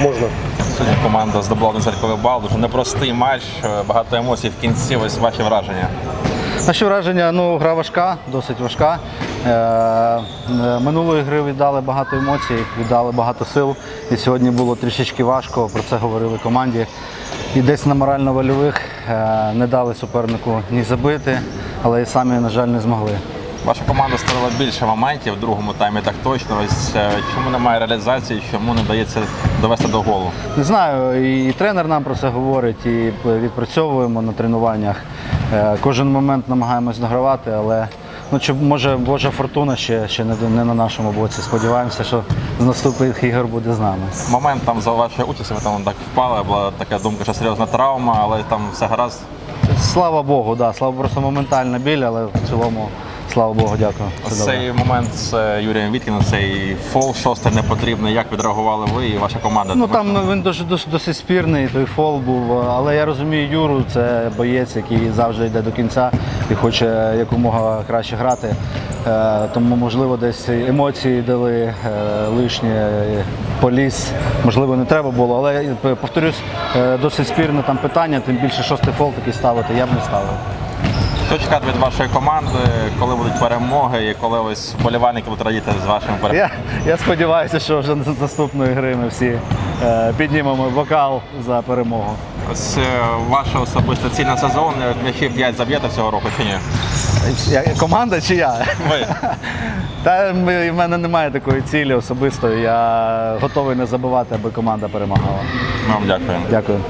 Можна. Сьогодні команда здобула один заліковий бал. Дуже непростий матч, е, багато емоцій в кінці. Ось ваші враження. Наші враження, ну, гра важка, досить важка. Е, е, минулої гри віддали багато емоцій, віддали багато сил. І сьогодні було трішечки важко, про це говорили команді. І десь на морально-вольових не дали супернику ні забити, але і самі, на жаль, не змогли. Ваша команда створила більше моментів в другому таймі, так точно. Ось е, чому немає реалізації, чому не вдається довести до голу? Не знаю, і тренер нам про це говорить, і відпрацьовуємо на тренуваннях. Е, Кожен момент намагаємось догравати, але ну, чи, може Божа фортуна ще, ще не, не на нашому боці. Сподіваємося, що з наступних ігор буде з нами. Момент там за вашою участю, ви там так впали, була така думка, що серйозна травма, але там все гаразд. Слава Богу, да, слава просто моментальна біль, але в цілому, слава Богу, дякую. Добре. цей момент з е, Юрієм Віткіним, цей фол шостий непотрібний. Як відреагували ви і ваша команда? Ну там що- ну, він дуже досить, досить спірний, той фол був. Але я розумію Юру, це боєць, який завжди йде до кінця і хоче якомога краще грати. Е, Тому, можливо, десь емоції дали е, лишні, поліз. Можливо, не треба було, але повторюсь, досить спірне там питання, тим більше шостий фол такий ставити, я б не ставив. Що чекати від вашої команди, коли будуть перемоги і коли ось вболівальники будуть радіти з вашими перемогами? Я, я сподіваюся, що вже з наступної гри ми всі е, піднімемо бокал за перемогу. Ось е, ваша особиста ціль на сезон, е, м'ячі 5 заб'єте цього року чи ні? Я, команда чи я? Ви. Та в мене немає такої цілі особистої. Я готовий не забивати, аби команда перемагала. Вам дякуємо. Дякую.